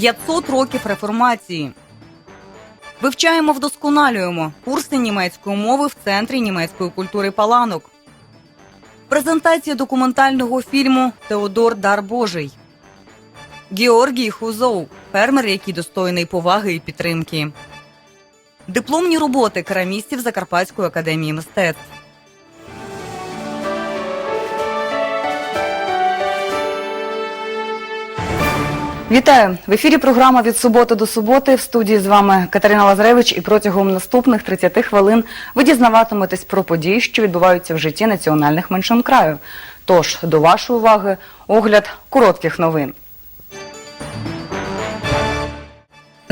500 років реформації. Вивчаємо, вдосконалюємо курси німецької мови в центрі німецької культури Паланок. Презентація документального фільму Теодор Дар Божий. Георгій Хузов фермер, який достойний поваги і підтримки. Дипломні роботи керамістів Закарпатської академії мистецтв. Вітаю в ефірі. Програма від суботи до суботи. В студії з вами Катерина Лазаревич. І протягом наступних 30 хвилин ви дізнаватиметесь про події, що відбуваються в житті національних меншин краю. Тож до вашої уваги огляд коротких новин.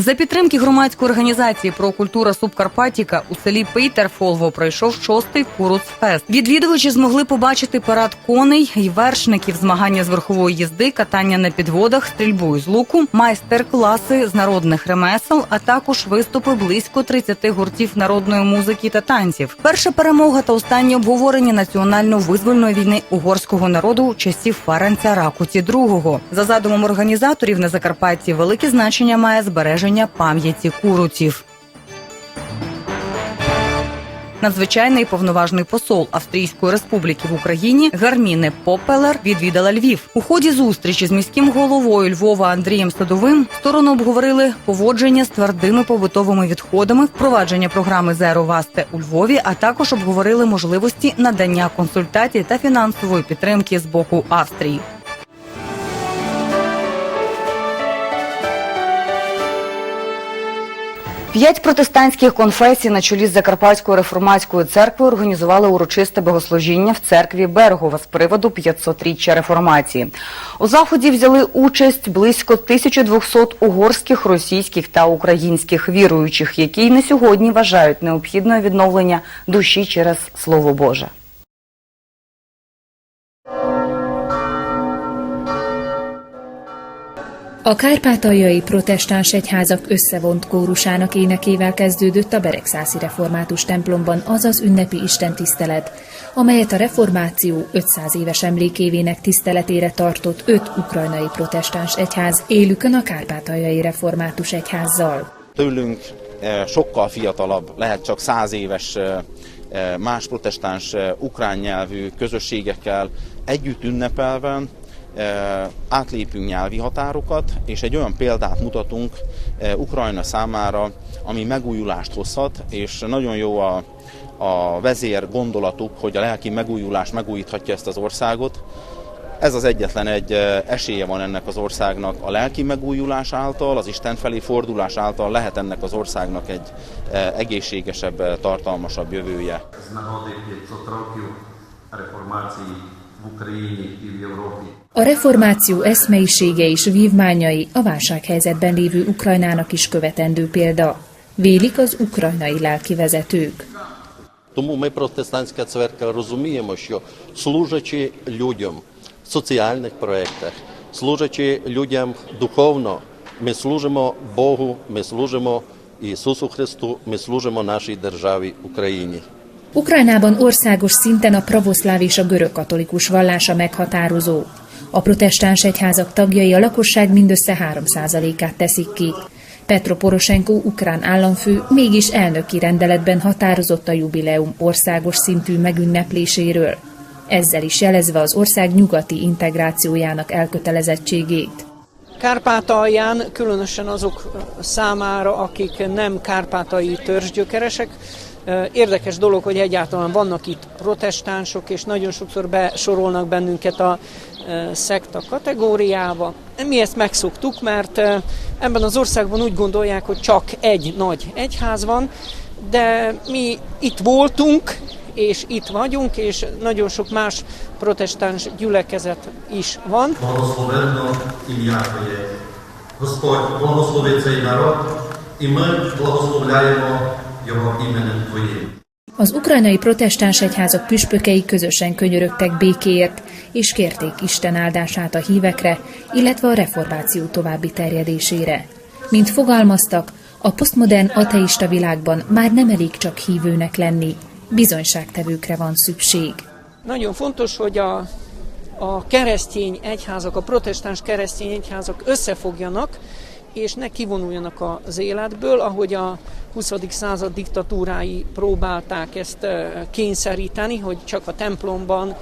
За підтримки громадської організації про культура Субкарпатіка у селі Пейтерфолво пройшов шостий Куруцфест. Відвідувачі змогли побачити парад коней і вершників, змагання з верхової їзди, катання на підводах, стрільбу з луку, майстер-класи з народних ремесел, а також виступи близько 30 гуртів народної музики та танців. Перша перемога та останнє обговорення національно-визвольної війни угорського народу часів Фаренця Ракуті II. За задумом організаторів на Закарпатті велике значення має збереження пам'яті куруців. Надзвичайний повноважний посол Австрійської республіки в Україні Гарміне Попелер відвідала Львів. У ході зустрічі з міським головою Львова Андрієм Садовим сторони обговорили поводження з твердими побутовими відходами, впровадження програми Зеро Васте у Львові, а також обговорили можливості надання консультацій та фінансової підтримки з боку Австрії. П'ять протестантських конфесій на чолі з Закарпатською реформатською церквою організували урочисте богослужіння в церкві Бергова з приводу 500-річчя реформації. У заході взяли участь близько 1200 угорських, російських та українських віруючих, які й на сьогодні вважають необхідне відновлення душі через Слово Боже. A kárpátaljai protestáns egyházak összevont kórusának énekével kezdődött a Beregszászi Református templomban az az ünnepi istentisztelet, amelyet a reformáció 500 éves emlékévének tiszteletére tartott öt ukrajnai protestáns egyház élükön a kárpátaljai református egyházzal. tőlünk eh, sokkal fiatalabb, lehet csak száz éves eh, eh, más protestáns ukrán nyelvű közösségekkel együtt ünnepelve átlépünk nyelvi határokat, és egy olyan példát mutatunk Ukrajna számára, ami megújulást hozhat, és nagyon jó a, a vezér gondolatuk, hogy a lelki megújulás megújíthatja ezt az országot. Ez az egyetlen egy esélye van ennek az országnak a lelki megújulás által, az Isten felé fordulás által lehet ennek az országnak egy egészségesebb, tartalmasabb jövője. з нагоди 500 років реформації в Україні і в Європі. A reformáció eszmeisége és vívmányai a válsághelyzetben lévő Ukrajnának is követendő példa, vélik az ukrajnai lelkivezetők. Тому ми, протестантська церква, розуміємо, що служачи людям в соціальних проєктах, служачи людям духовно, ми служимо Богу, ми служимо Ісусу Христу, ми служимо нашій державі Україні. Ukrajnában országos szinten a pravoszláv és a görögkatolikus vallása meghatározó. A protestáns egyházak tagjai a lakosság mindössze 3%-át teszik ki. Petro Poroshenko ukrán államfő mégis elnöki rendeletben határozott a jubileum országos szintű megünnepléséről, ezzel is jelezve az ország nyugati integrációjának elkötelezettségét. Kárpátalján, különösen azok számára, akik nem kárpátai törzsgyökeresek, Érdekes dolog, hogy egyáltalán vannak itt protestánsok, és nagyon sokszor besorolnak bennünket a e, szekta kategóriába. Mi ezt megszoktuk, mert e, ebben az országban úgy gondolják, hogy csak egy nagy egyház van, de mi itt voltunk, és itt vagyunk, és nagyon sok más protestáns gyülekezet is van. Благословенно ім'я Твоє. Господь, благослови цей народ, і ми благословляємо його іменем Твоїм. az ukrajnai protestáns egyházak püspökei közösen könyörögtek békéért, és kérték Isten áldását a hívekre, illetve a reformáció további terjedésére. Mint fogalmaztak, a posztmodern ateista világban már nem elég csak hívőnek lenni, bizonyságtevőkre van szükség. Nagyon fontos, hogy a, a keresztény egyházak, a protestáns keresztény egyházak összefogjanak, és ne kivonuljanak az életből, ahogy a 20. század diktatúrái próbálták ezt kényszeríteni, hogy csak a templomban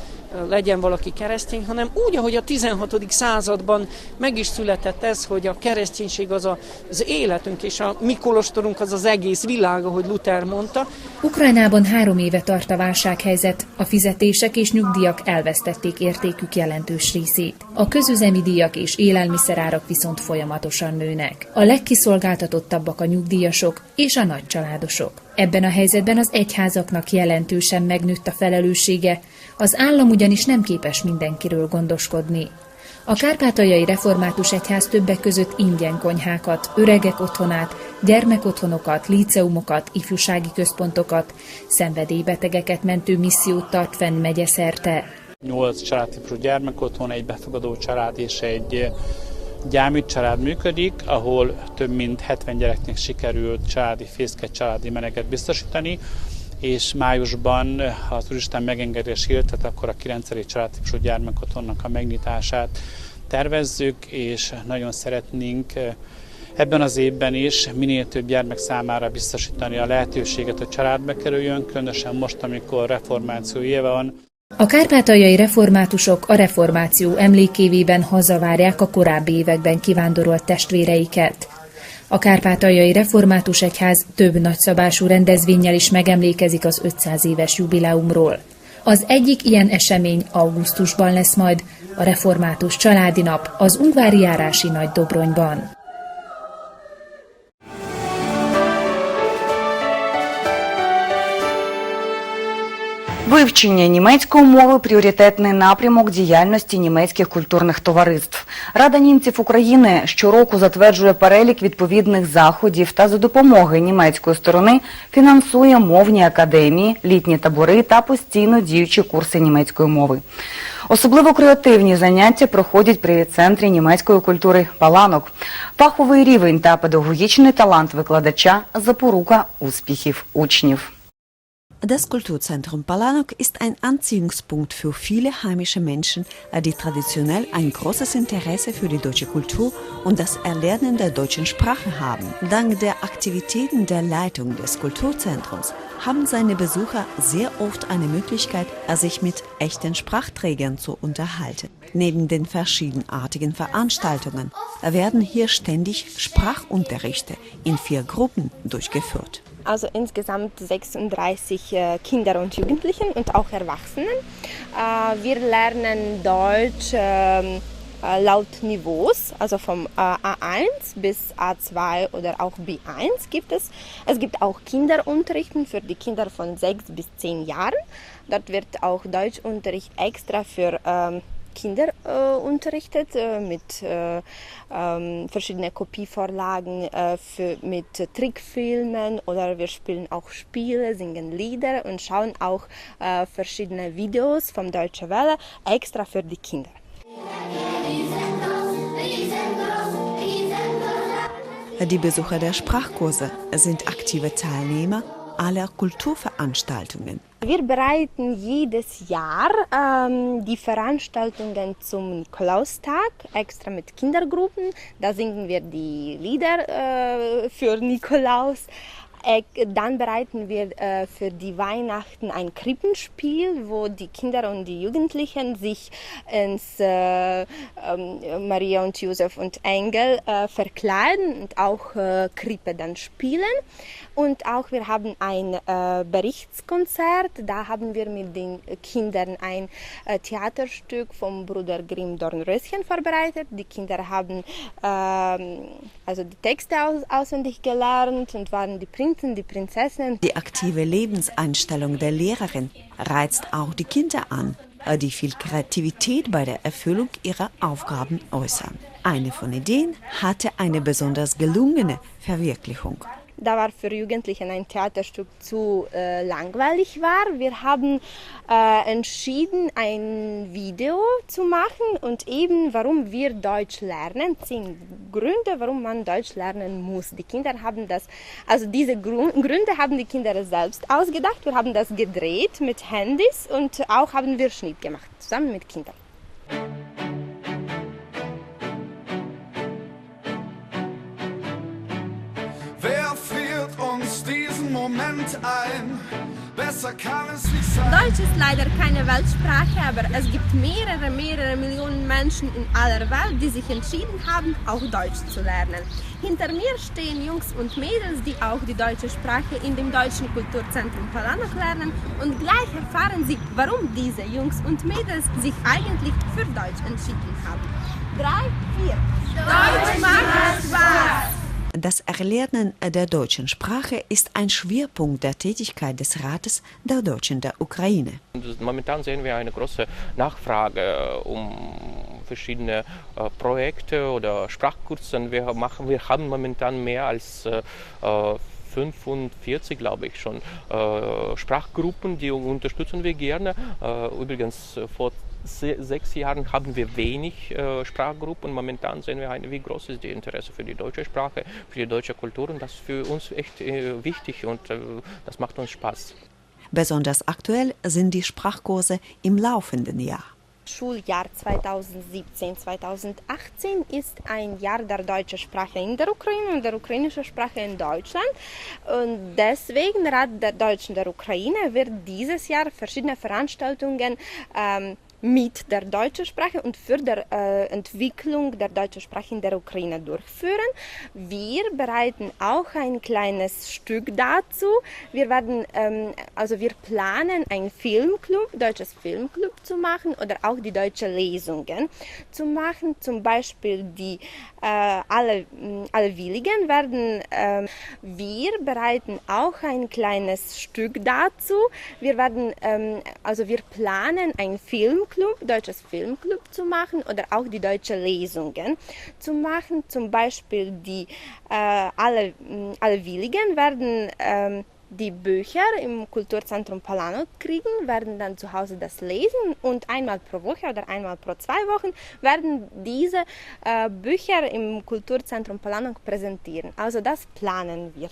legyen valaki keresztény, hanem úgy, ahogy a 16. században meg is született ez, hogy a kereszténység az a, az életünk, és a mi kolostorunk az az egész világ, ahogy Luther mondta. Ukrajnában három éve tart a válsághelyzet, a fizetések és nyugdíjak elvesztették értékük jelentős részét. A közüzemi díjak és élelmiszerárak viszont folyamatosan nőnek. A legkiszolgáltatottabbak a nyugdíjasok és a nagycsaládosok. Ebben a helyzetben az egyházaknak jelentősen megnőtt a felelőssége, az állam ugyanis nem képes mindenkiről gondoskodni. A Kárpátaljai Református Egyház többek között ingyen konyhákat, öregek otthonát, gyermekotthonokat, líceumokat, ifjúsági központokat, szenvedélybetegeket mentő missziót tart fenn megye szerte. Nyolc családtípusú gyermekotthon, egy befogadó család és egy gyámügy család működik, ahol több mint 70 gyereknek sikerült családi fészket, családi meneget biztosítani, és májusban, ha az Úristen megengedés tehát akkor a 9. családtípusú gyermekotthonnak a megnyitását tervezzük, és nagyon szeretnénk ebben az évben is minél több gyermek számára biztosítani a lehetőséget, hogy családba kerüljön, különösen most, amikor reformáció éve van. A kárpátaljai reformátusok a reformáció emlékévében hazavárják a korábbi években kivándorolt testvéreiket. A Kárpátaljai Református Egyház több nagyszabású rendezvényel is megemlékezik az 500 éves jubileumról. Az egyik ilyen esemény augusztusban lesz majd, a Református Családi Nap az Ungvári járási Nagy Dobronyban. Вивчення німецької мови пріоритетний напрямок діяльності німецьких культурних товариств. Рада німців України щороку затверджує перелік відповідних заходів та за допомогою німецької сторони фінансує мовні академії, літні табори та постійно діючі курси німецької мови. Особливо креативні заняття проходять при центрі німецької культури Паланок. Фаховий рівень та педагогічний талант викладача запорука успіхів учнів. Das Kulturzentrum Palanok ist ein Anziehungspunkt für viele heimische Menschen, die traditionell ein großes Interesse für die deutsche Kultur und das Erlernen der deutschen Sprache haben. Dank der Aktivitäten der Leitung des Kulturzentrums haben seine Besucher sehr oft eine Möglichkeit, sich mit echten Sprachträgern zu unterhalten. Neben den verschiedenartigen Veranstaltungen werden hier ständig Sprachunterrichte in vier Gruppen durchgeführt also insgesamt 36 äh, Kinder und Jugendlichen und auch Erwachsenen. Äh, wir lernen Deutsch ähm, äh, laut Niveaus, also vom A1 bis A2 oder auch B1 gibt es. Es gibt auch Kinderunterrichten für die Kinder von 6 bis 10 Jahren. Dort wird auch Deutschunterricht extra für ähm, Kinder äh, unterrichtet äh, mit äh, ähm, verschiedenen Kopievorlagen, für, mit Trickfilmen oder wir spielen auch Spiele, singen Lieder und schauen auch verschiedene Videos vom Deutsche Welle extra für die Kinder. Die Besucher der Sprachkurse sind aktive Teilnehmer aller Kulturveranstaltungen. Wir bereiten jedes Jahr ähm, die Veranstaltungen zum Nikolaustag extra mit Kindergruppen. Da singen wir die Lieder äh, für Nikolaus. Dann bereiten wir äh, für die Weihnachten ein Krippenspiel, wo die Kinder und die Jugendlichen sich ins äh, ähm, Maria und Josef und Engel äh, verkleiden und auch äh, Krippe dann spielen. Und auch wir haben ein äh, Berichtskonzert. Da haben wir mit den Kindern ein äh, Theaterstück vom Bruder Grimm Dornröschen vorbereitet. Die Kinder haben ähm, also die Texte aus auswendig gelernt und waren die Prinzen, die Prinzessinnen. Die aktive Lebenseinstellung der Lehrerin reizt auch die Kinder an, die viel Kreativität bei der Erfüllung ihrer Aufgaben äußern. Eine von Ideen hatte eine besonders gelungene Verwirklichung da war für Jugendliche ein Theaterstück zu äh, langweilig war. Wir haben äh, entschieden, ein Video zu machen und eben, warum wir Deutsch lernen. Zehn Gründe, warum man Deutsch lernen muss. Die Kinder haben das, also diese Grund, Gründe haben die Kinder selbst ausgedacht. Wir haben das gedreht mit Handys und auch haben wir Schnitt gemacht, zusammen mit Kindern. Ein, besser kann es nicht sein. Deutsch ist leider keine Weltsprache, aber es gibt mehrere, mehrere Millionen Menschen in aller Welt, die sich entschieden haben, auch Deutsch zu lernen. Hinter mir stehen Jungs und Mädels, die auch die deutsche Sprache in dem Deutschen Kulturzentrum Palanok lernen und gleich erfahren sie, warum diese Jungs und Mädels sich eigentlich für Deutsch entschieden haben. Drei, vier. Deutsch macht Spaß! Das Erlernen der deutschen Sprache ist ein Schwerpunkt der Tätigkeit des Rates der Deutschen der Ukraine. Momentan sehen wir eine große Nachfrage äh, um verschiedene äh, Projekte oder Sprachkurse. Wir, machen, wir haben momentan mehr als äh, äh, 45, glaube ich schon, Sprachgruppen, die unterstützen wir gerne. Übrigens, vor sechs Jahren haben wir wenig äh, Sprachgruppen. Momentan sehen wir, eine, wie groß ist die Interesse für die deutsche Sprache, für die deutsche Kultur. Und das ist für uns echt äh, wichtig und äh, das macht uns Spaß. Besonders aktuell sind die Sprachkurse im laufenden Jahr. Schuljahr 2017-2018 ist ein Jahr der deutschen Sprache in der Ukraine und der ukrainischen Sprache in Deutschland. Und deswegen Rat der Deutschen der Ukraine wird dieses Jahr verschiedene Veranstaltungen ähm, mit der deutschen Sprache und für die äh, Entwicklung der deutschen Sprache in der Ukraine durchführen. Wir bereiten auch ein kleines Stück dazu. Wir werden, ähm, also wir planen ein Filmclub, deutsches Filmclub zu machen oder auch die deutsche Lesungen zu machen. Zum Beispiel die äh, alle, alle Willigen werden, ähm, wir bereiten auch ein kleines Stück dazu. Wir werden, ähm, also wir planen ein Filmclub, deutsches Filmclub zu machen oder auch die deutsche Lesungen zu machen. Zum Beispiel die äh, alle, mh, alle Willigen werden ähm, die Bücher im Kulturzentrum Palanok kriegen, werden dann zu Hause das lesen und einmal pro Woche oder einmal pro zwei Wochen werden diese äh, Bücher im Kulturzentrum Palanok präsentieren. Also das planen wir.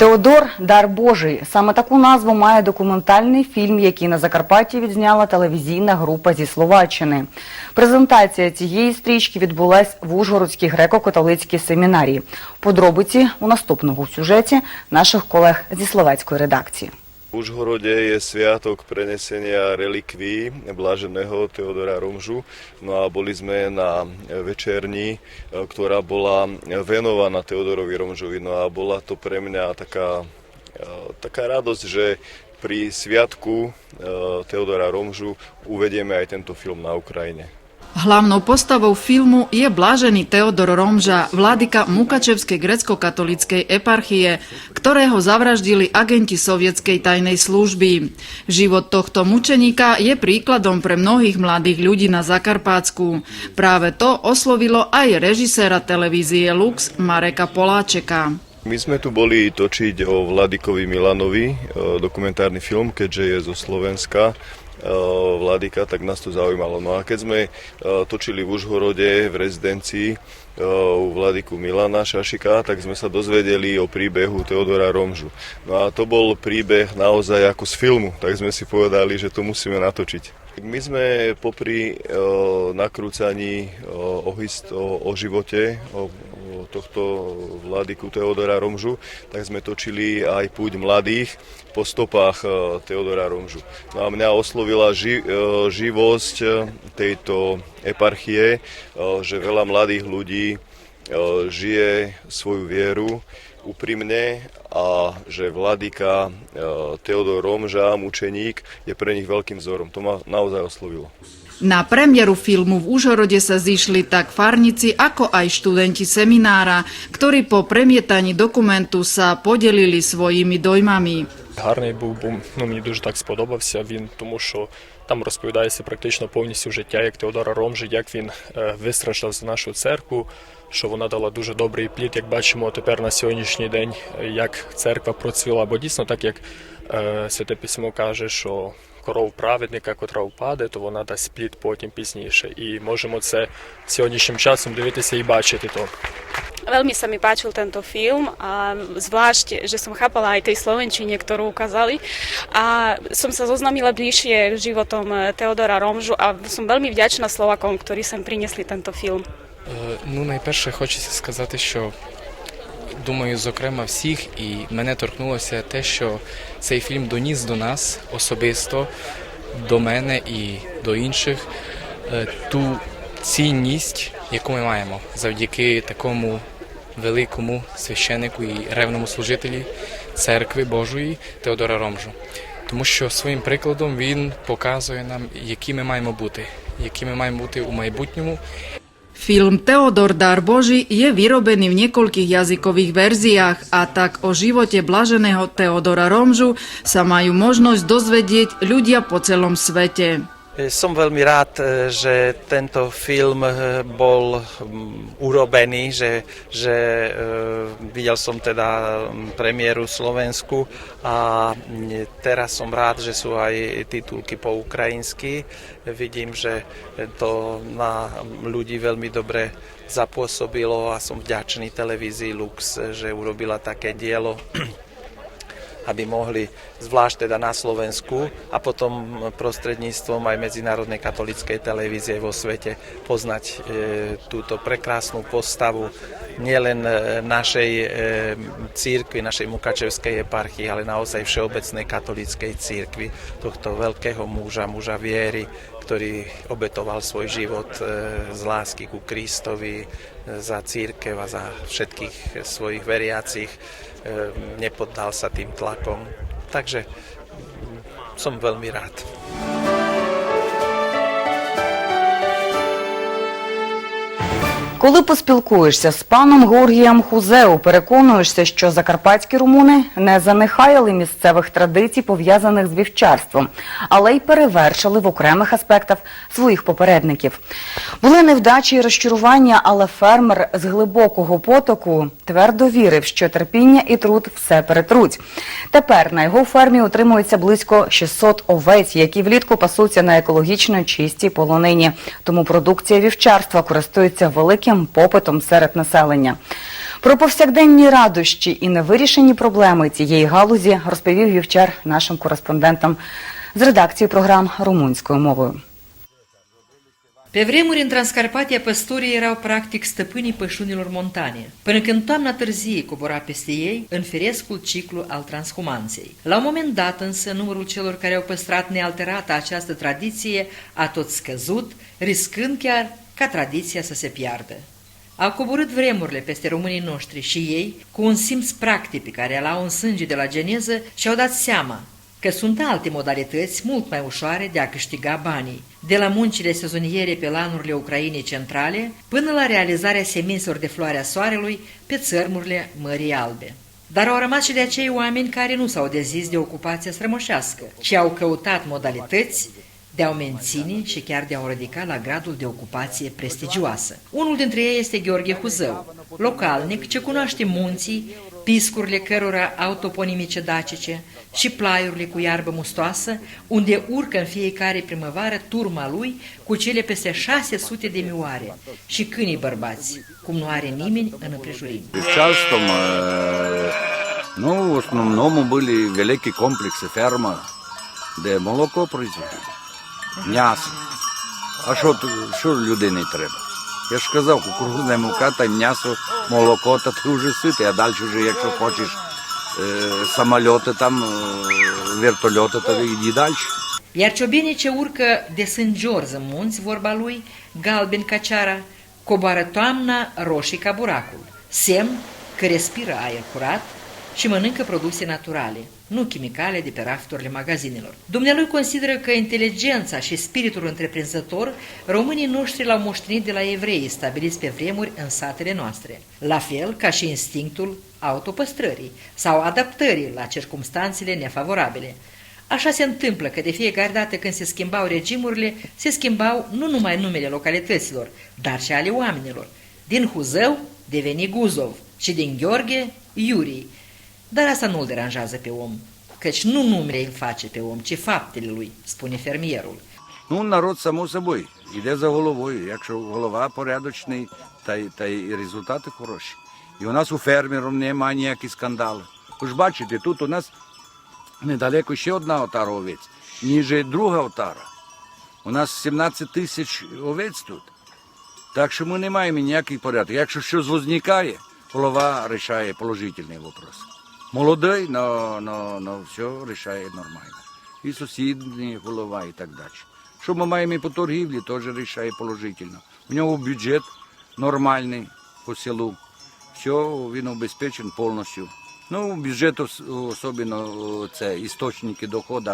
Теодор Дар Божий. Саме таку назву має документальний фільм, який на Закарпатті відзняла телевізійна група зі Словаччини. Презентація цієї стрічки відбулась в Ужгородській греко-католицькій семінарії. Подробиці у наступному сюжеті наших колег зі словацької редакції. V Užhorode je sviatok prenesenia relikví bláženého Teodora Romžu. No a boli sme na večerni, ktorá bola venovaná Teodorovi Romžovi. No a bola to pre mňa taká, taká radosť, že pri sviatku Teodora Romžu uvedieme aj tento film na Ukrajine. Hlavnou postavou filmu je blážený Teodor Romža, vládyka Mukačevskej grecko-katolíckej eparchie, ktorého zavraždili agenti sovietskej tajnej služby. Život tohto mučeníka je príkladom pre mnohých mladých ľudí na Zakarpátsku. Práve to oslovilo aj režiséra televízie Lux Mareka Poláčeka. My sme tu boli točiť o Vladikovi Milanovi, dokumentárny film, keďže je zo Slovenska Vladika, tak nás to zaujímalo. No a keď sme točili v Užhorode v rezidencii u Vladiku Milana Šašika, tak sme sa dozvedeli o príbehu Teodora Romžu. No a to bol príbeh naozaj ako z filmu, tak sme si povedali, že to musíme natočiť. My sme popri nakrúcaní o, o, o živote, o tohto vládyku Teodora Romžu, tak sme točili aj púť mladých po stopách Teodora Romžu. No a mňa oslovila ži- živosť tejto eparchie, že veľa mladých ľudí žije svoju vieru úprimne a že vladyka Teodor Romža, mučeník, je pre nich veľkým vzorom. To ma naozaj oslovilo. Na premiéru filmu v Užhorode sa zišli tak farníci, ako aj študenti seminára, ktorí po premietaní dokumentu sa podelili своїми доймами. Гарний був, бо ну, мені дуже так сподобався він, тому що там розповідається практично повністю життя як Теодора Ромжи, як він е, вистраждав за нашу церкву, що вона дала дуже добрий плід. Як бачимо тепер на сьогоднішній день, як церква процвіла, бо дійсно так як е, Святе Письмо каже, що коров праведника, котра впаде, то вона дасть плід потім пізніше. І можемо це сьогоднішнім часом дивитися і бачити то. Veľmi sa mi páčil tento film a zvlášť, že som chápala aj tej slovenčine, ktorú ukázali a som sa zoznamila bližšie s životom Teodora Romžu a som veľmi vďačná Slovakom, ktorí sem priniesli tento film. Е, Ну, найперше хочеться сказати, що думаю, зокрема всіх, і мене торкнулося те, що цей фільм доніс до нас особисто, до мене і до інших е, ту цінність, яку ми маємо завдяки такому великому священику і ревному служителі церкви Божої Теодора Ромжу. Тому що своїм прикладом він показує нам, які ми маємо бути, які ми маємо bути у майбутньому, Film Teodor Dar Boží je vyrobený v niekoľkých jazykových verziách a tak o živote blaženého Teodora Romžu sa majú možnosť dozvedieť ľudia po celom svete. Som veľmi rád, e, že tento film e, bol urobený, že, že e, videl som teda premiéru Slovensku a teraz som rád, že sú aj titulky po ukrajinsky. Vidím, že to na ľudí veľmi dobre zapôsobilo a som vďačný televízii Lux, že urobila také dielo aby mohli, zvlášť teda na Slovensku a potom prostredníctvom aj Medzinárodnej katolíckej televízie vo svete poznať e, túto prekrásnu postavu nielen e, našej e, církvy, našej Mukačevskej eparchii, ale naozaj všeobecnej katolíckej církvy, tohto veľkého muža, muža viery, ktorý obetoval svoj život e, z lásky ku Kristovi, e, za církev a za všetkých svojich veriacich nepoddal sa tým tlakom. Takže mm, som veľmi rád. Коли поспілкуєшся з паном Георгієм Хузеу, переконуєшся, що закарпатські румуни не занехаяли місцевих традицій, пов'язаних з вівчарством, але й перевершили в окремих аспектах своїх попередників. Були невдачі і розчарування, але фермер з глибокого потоку твердо вірив, що терпіння і труд все перетруть. Тепер на його фермі утримується близько 600 овець, які влітку пасуться на екологічно чистій полонині. Тому продукція вівчарства користується великим попитом серед населення. Про повсякденні радощі і невирішені проблеми цієї галузі розповів вівчар нашим кореспондентам з редакції програм румунською mовою. Pe vremuri, în Transcarpatia, păstorii erau practic stăpânii pășunilor montane, până când toamna târzie cobora peste ei în firescul ciclu al transhumanței. La un moment dat, însă, numărul celor care au păstrat nealterată această tradiție a tot scăzut, riscând chiar ca tradiția să se piardă. Au coborât vremurile peste românii noștri și ei, cu un simț practic pe care l-au în sânge de la geneză, și-au dat seama că sunt alte modalități mult mai ușoare de a câștiga banii, de la muncile sezoniere pe lanurile Ucrainei centrale până la realizarea semințelor de floare a soarelui pe țărmurile Mării Albe. Dar au rămas și de acei oameni care nu s-au dezis de ocupația strămoșească, ci au căutat modalități de a o menține și chiar de a o ridica la gradul de ocupație prestigioasă. Unul dintre ei este Gheorghe Huzău, localnic ce cunoaște munții, piscurile cărora au toponimice dacice și plaiurile cu iarbă mustoasă, unde urcă în fiecare primăvară turma lui cu cele peste 600 de mioare și câinii bărbați, cum nu are nimeni în împrejurim. Частом, э, ну, в основному були великі комплекси ферма, де молоко производили, М'ясо. А що, що людині треба? Я ж казав, кукурудзна мука та м'ясо, молоко, та ти вже ситий, а далі вже, якщо хочеш е, самольоти, там, е, вертольоти, то йди далі. Iar ciobenii ce urcă de sângiorz în munți, vorba lui, galben ca ceara, coboară toamna roșii ca buracul, semn că respiră aer curat și mănâncă produse naturale, nu chimicale de pe rafturile magazinelor. Dumnealui consideră că inteligența și spiritul întreprinzător românii noștri l-au moștenit de la evrei stabiliți pe vremuri în satele noastre, la fel ca și instinctul autopăstrării sau adaptării la circumstanțele nefavorabile. Așa se întâmplă că de fiecare dată când se schimbau regimurile, se schimbau nu numai numele localităților, dar și ale oamenilor. Din Huzău deveni Guzov și din Gheorghe, Iurii. Dar asta nu îl deranjează pe om, căci nu numele îl face pe om, ci faptele lui, spune fermierul. Ну, народ само собою. Іде за головою. Якщо голова порядочний, та та й результати хороші. І у нас у фермерів немає ніяких скандалів. Ви бачите, тут у нас недалеко ще одна отара овець, ніж друга отара. У нас 17 тисяч овець тут. Так що ми не маємо ніяких порядків. Якщо щось возникає, голова рішає положительний вопрос. Молодий, но, но, но все рішає нормально. І сусідні голова і так далі. Що ми маємо і по торгівлі, теж рішає положительно. У нього бюджет нормальний по селу. Все, він обезпечений повністю. Ну, бюджет особливо це істочники доходу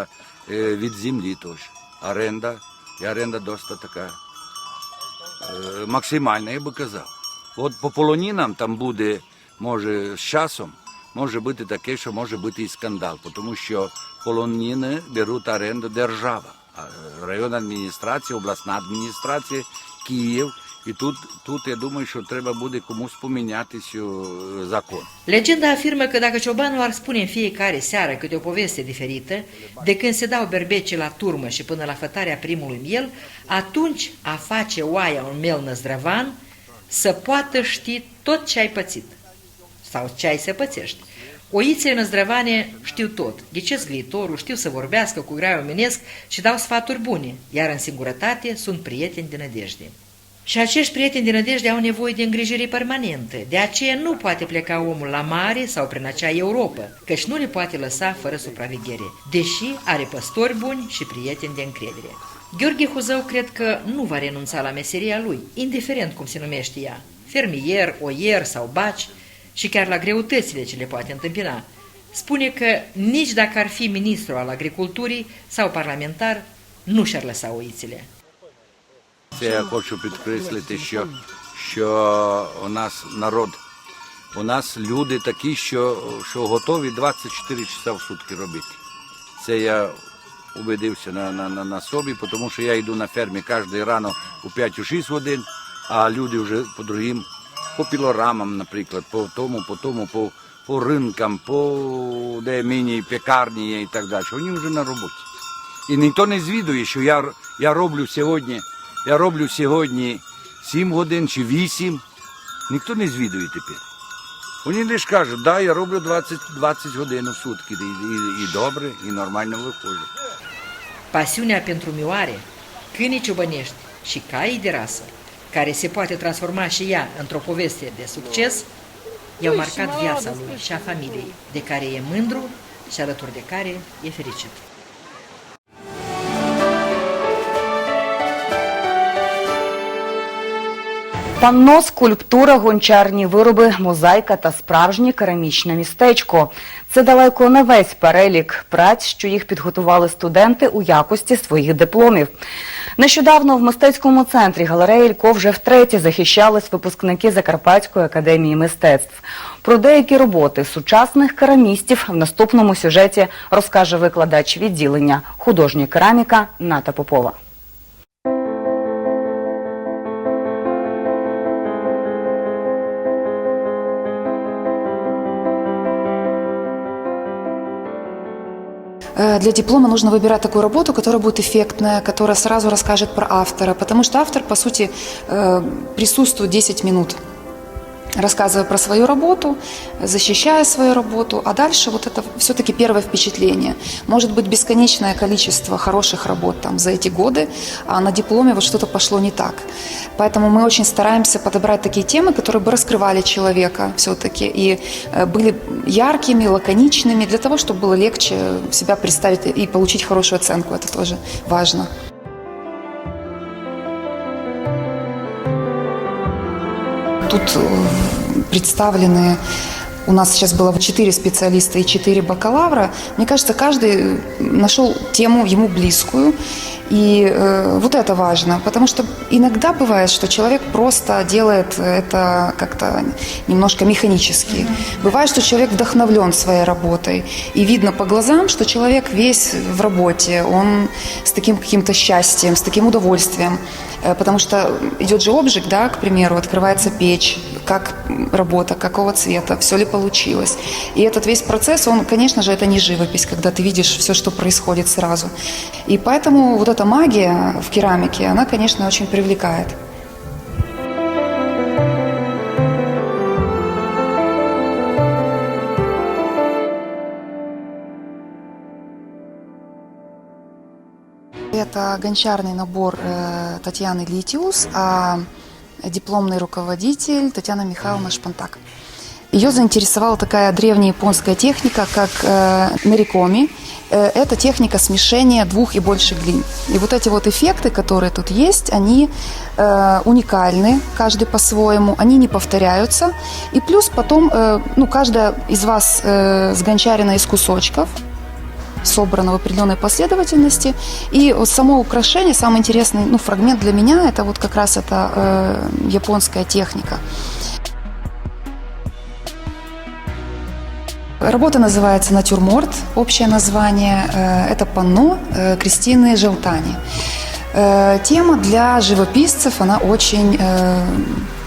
е, від землі теж. Оренда. І оренда досить така е, максимальна, я би казав. От по полонінам там буде, може, з часом, може бути таке, що може бути і скандал, тому що полоніни беруть оренду держава, а, е, районна адміністрація, обласна адміністрація, Київ. І тут, тут я думаю, що треба буде комусь поміняти цю е, закон. Legenda afirmă că dacă ciobanul ar spune în fiecare seară câte o poveste diferită, de când se dau berbece la turmă și până la fătarea primului miel, atunci a face oaia un mel năzdrăvan să poată ști tot ce ai pățit sau ce ai să pățești. Oițele năzdrăvane știu tot, ghicesc viitorul, știu să vorbească cu grai omenesc și dau sfaturi bune, iar în singurătate sunt prieteni de nădejde. Și acești prieteni de nădejde au nevoie de îngrijire permanentă. De aceea nu poate pleca omul la mare sau prin acea Europa, căci nu le poate lăsa fără supraveghere, deși are păstori buni și prieteni de încredere. Gheorghe Huzău cred că nu va renunța la meseria lui, indiferent cum se numește ea, fermier, oier sau baci, și chiar la greutățile ce le poate întâmpina. Spune că nici dacă ar fi ministru al agriculturii sau parlamentar, nu și-ar lăsa oițele. Я хочу підкреслити, що, що у нас народ, у нас люди такі, що, що готові 24 часа в сутки робити. Це я убедився на, на, на, на собі, тому що я йду на фермі кожен рано у 5-6 годин, а люди вже по другим, по пілорамам, наприклад, по тому, по тому, по, по ринкам, по де міні-пекарні є і так далі. Вони вже на роботі. І ніхто не звідує, що я, я роблю сьогодні, я роблю сьогодні 7 годин чи 8. Ніхто не звідує тепер. Вони лише кажуть, да, я роблю 20, 20 годин у сутки. І, і, і добре, і нормально виходжу. Pasiunea pentru mioare, câinii ciobănești și caii care se poate transforma și ea într-o poveste de succes, i-au marcat viața lui și a familiei, de care e mândru și alături de care e fericit. Панно, скульптура, гончарні вироби, мозаїка та справжнє керамічне містечко. Це далеко не весь перелік праць, що їх підготували студенти у якості своїх дипломів. Нещодавно в мистецькому центрі галереї Ілько вже втретє захищались випускники Закарпатської академії мистецтв. Про деякі роботи сучасних керамістів в наступному сюжеті розкаже викладач відділення художня кераміка Ната Попова. Для диплома нужно выбирать такую работу, которая будет эффектная, которая сразу расскажет про автора, потому что автор, по сути, э, присутствует 10 минут Рассказывая про свою работу, защищая свою работу, а дальше вот это все-таки первое впечатление. Может быть бесконечное количество хороших работ там за эти годы, а на дипломе вот что-то пошло не так. Поэтому мы очень стараемся подобрать такие темы, которые бы раскрывали человека все-таки и э, были яркими, лаконичными, для того, чтобы было легче себя представить и получить хорошую оценку. Это тоже важно. Тут э, представлены у нас сейчас было 4 специалиста и 4 бакалавра. Мне кажется, каждый нашел тему ему близкую. И э, вот это важно, потому что иногда бывает, что человек просто делает это как-то немножко механически. Бывает, что человек вдохновлен своей работой. И видно по глазам, что человек весь в работе, он с таким каким-то счастьем, с таким удовольствием. Э, Потому что идет же обжиг, да, к примеру, открывается печь, как работа, какого цвета, все ли получилось. И этот весь процесс, он, конечно же, это не живопись, когда ты видишь все, что происходит сразу. И поэтому вот эта магия в керамике, она, конечно, очень привлекает. Это гончарный набор э, Татьяны Литиус, а дипломный руководитель Татьяна Михайловна Шпантак. Ее заинтересовала такая древняя японская техника, как э, нарикоми. Э, это техника смешения двух и больше глин. И вот эти вот эффекты, которые тут есть, они э, уникальны, каждый по-своему, они не повторяются. И плюс потом, э, ну, каждая из вас э, сгончарена из кусочков, собрано в определенной последовательности. И вот само украшение, самый интересный ну, фрагмент для меня, это вот как раз эта э, японская техника. Работа называется «Натюрморт», общее название. Э, Это панно э, Кристины Желтани. Э, Тема для живописцев, она очень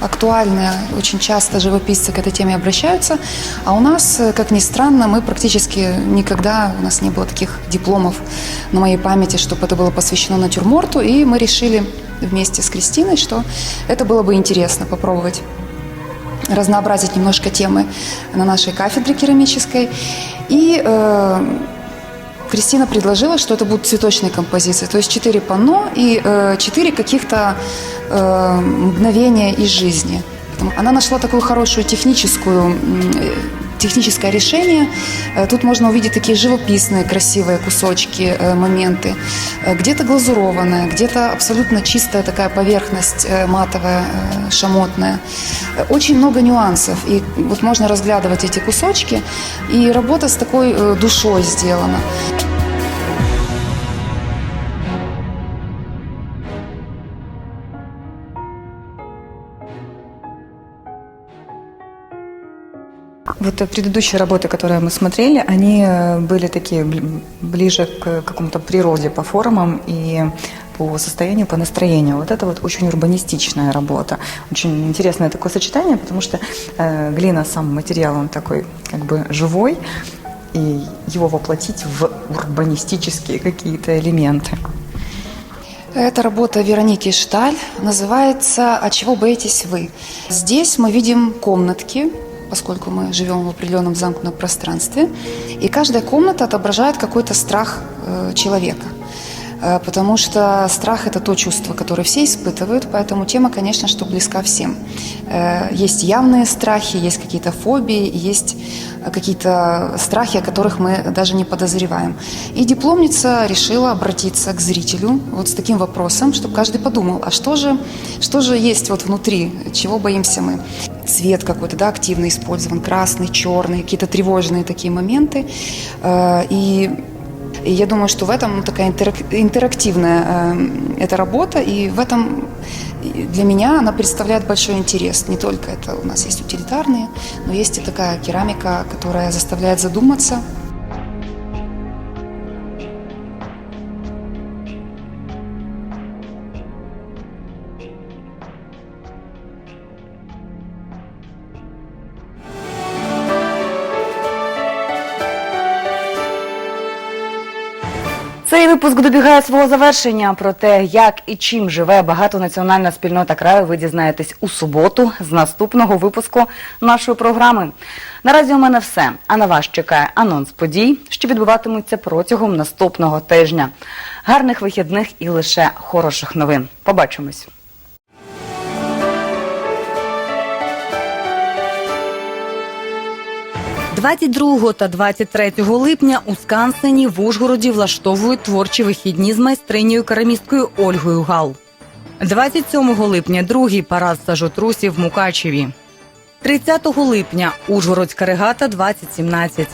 актуальная. Очень часто живописцы к этой теме обращаются. А у нас, как ни странно, мы практически никогда, у нас не было таких дипломов на моей памяти, чтобы это было посвящено натюрморту. И мы решили вместе с Кристиной, что это было бы интересно попробовать разнообразить немножко темы на нашей кафедре керамической. И э, Кристина предложила, что это будут цветочные композиции, то есть четыре панно и э, четыре каких-то э, мгновения из жизни. Потом Она нашла такую хорошую техническую м, э, техническое решение. Э, Тут можно увидеть такие живописные, красивые кусочки, э, моменты. Э, Где-то глазурованная, где-то абсолютно чистая такая поверхность э, матовая, э, шамотная. Э, Очень много нюансов. И вот можно разглядывать эти кусочки. И работа с такой э, душой сделана. Вот предыдущие работы, которые мы смотрели, они э, были такие бли- ближе к какому-то природе по формам и по состоянию, по настроению. Вот это вот очень урбанистичная работа. Очень интересное такое сочетание, потому что э, глина, сам материал, он такой как бы живой, и его воплотить в урбанистические какие-то элементы. Это работа Вероники Шталь, называется «А чего боитесь вы?». Здесь мы видим комнатки, поскольку мы живем в определенном замкнутом пространстве, и каждая комната отображает какой-то страх э, человека. Э, Потому что страх – это то чувство, которое все испытывают, поэтому тема, конечно, что близка всем. Э, Есть явные страхи, есть какие-то фобии, есть какие-то страхи, о которых мы даже не подозреваем. И дипломница решила обратиться к зрителю вот с таким вопросом, чтобы каждый подумал, а что же, что же есть вот внутри, чего боимся мы? Цвет какой-то, да, активно использован, красный, черный, какие-то тревожные такие моменты. Э, И и я думаю, что в этом ну, такая интерак- интерактивная э, эта работа, и в этом и для меня она представляет большой интерес. Не только это у нас есть утилитарные, но есть и такая керамика, которая заставляет задуматься. Цей випуск добігає свого завершення. Про те, як і чим живе багатонаціональна спільнота краю, ви дізнаєтесь у суботу з наступного випуску нашої програми. Наразі у мене все. А на вас чекає анонс подій, що відбуватимуться протягом наступного тижня. Гарних вихідних і лише хороших новин. Побачимось. 22 та 23 липня у Скансені в Ужгороді влаштовують творчі вихідні з майстринею керамісткою Ольгою Гал. 27 липня другий парад сажотрусів в Мукачеві. 30 липня Ужгородська регата 2017.